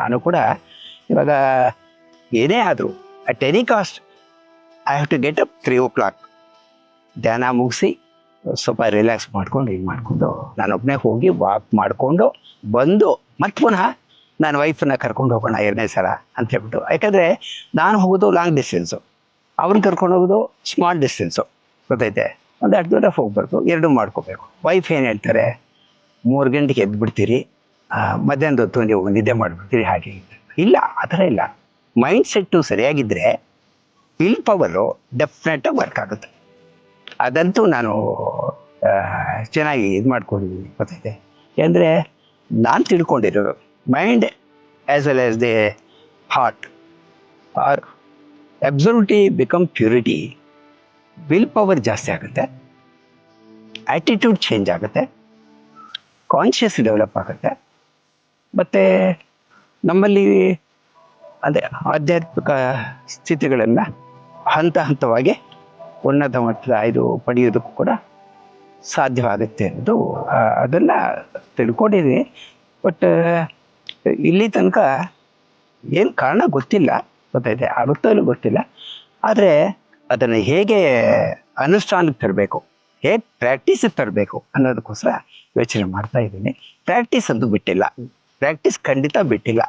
ನಾನು ಕೂಡ ಇವಾಗ ಏನೇ ಆದರೂ at any cost I have to get up three o'clock ಧ್ಯಾನ ಮುಗಿಸಿ, ಸ್ವಲ್ಪ ರಿಲ್ಯಾಕ್ಸ್ ಮಾಡ್ಕೊಂಡು ಇದು ಮಾಡಿಕೊಂಡು ನಾನೊಬ್ಬನೇ ಹೋಗಿ ವಾಕ್ ಮಾಡಿಕೊಂಡು ಬಂದು ಮತ್ತೆ ಪುನಃ ನಾನು ವೈಫನ್ನ ಕರ್ಕೊಂಡು ಹೋಗೋಣ ಎರಡನೇ ಸಲ ಅಂತ ಹೇಳ್ಬಿಟ್ಟು. ಯಾಕಂದರೆ ನಾನು ಹೋಗೋದು ಲಾಂಗ್ ಡಿಸ್ಟೆನ್ಸು ಅವ್ರನ್ನ ಕರ್ಕೊಂಡು ಹೋಗೋದು ಸ್ಮಾಲ್ ಡಿಸ್ಟೆನ್ಸು ಗೊತ್ತೈತೆ? ಒಂದು ಎರಡು ದೂರ ಹೋಗ್ಬಾರ್ದು, ಎರಡೂ ಮಾಡ್ಕೋಬೇಕು. ವೈಫ್ ಏನು ಹೇಳ್ತಾರೆ? ಮೂರು ಗಂಟೆಗೆ ಎದ್ಬಿಡ್ತೀರಿ. ಮಧ್ಯಾಹ್ನದ ಹೊತ್ತು ನೀವು ನಿದ್ದೆ ಮಾಡಿಬಿಡ್ತೀರಿ ಹಾಗೆ ಇಲ್ಲ, ಆ ಥರ ಇಲ್ಲ. ಮೈಂಡ್ ಸೆಟ್ಟು ಸರಿಯಾಗಿದ್ದರೆ ವಿಲ್ ಪವರು ಡೆಫಿನೆಟಾಗಿ ವರ್ಕ್ ಆಗುತ್ತೆ. ಅದಂತೂ ನಾನು ಚೆನ್ನಾಗಿ ಇದು ಮಾಡ್ಕೊಂಡಿದ್ದೀನಿ ಗೊತ್ತೈತೆ ಅಂದರೆ ನಾನು ತಿಳ್ಕೊಂಡಿರೋದು mind as well as the heart are obscurity become purity will power ಜಾಸ್ತಿ ಆಗುತ್ತೆ. ಆ್ಯಟಿಟ್ಯೂಡ್ ಚೇಂಜ್ ಆಗುತ್ತೆ. ಕಾನ್ಷಿಯಸ್ ಡೆವಲಪ್ ಆಗುತ್ತೆ. ಮತ್ತು ನಮ್ಮಲ್ಲಿ ಅದೇ ಆಧ್ಯಾತ್ಮಿಕ ಸ್ಥಿತಿಗಳನ್ನು ಹಂತ ಹಂತವಾಗಿ ಉನ್ನತ ಮಟ್ಟದ ಇದು ಪಡೆಯೋದಕ್ಕೂ ಕೂಡ ಸಾಧ್ಯವಾಗುತ್ತೆ ಅನ್ನೋದು ಅದನ್ನು ತಿಳ್ಕೊಂಡಿದ್ದೀನಿ. ಬಟ್ ಇಲ್ಲಿ ತನಕ ಏನು ಕಾರಣ ಗೊತ್ತಿಲ್ಲ ಗೊತ್ತೈತೆ ಆಗುತ್ತೋ ಗೊತ್ತಿಲ್ಲ. ಆದರೆ ಅದನ್ನು ಹೇಗೆ ಅನುಷ್ಠಾನಕ್ಕೆ ತರಬೇಕು, ಹೇಗೆ ಪ್ರಾಕ್ಟೀಸಿಗೆ ತರಬೇಕು ಅನ್ನೋದಕ್ಕೋಸ್ಕರ ಯೋಚನೆ ಮಾಡ್ತಾ ಇದ್ದೀನಿ. ಪ್ರಾಕ್ಟೀಸ್ ಅಂತೂ ಬಿಟ್ಟಿಲ್ಲ. ಪ್ರಾಕ್ಟೀಸ್ ಖಂಡಿತ ಬಿಟ್ಟಿಲ್ಲ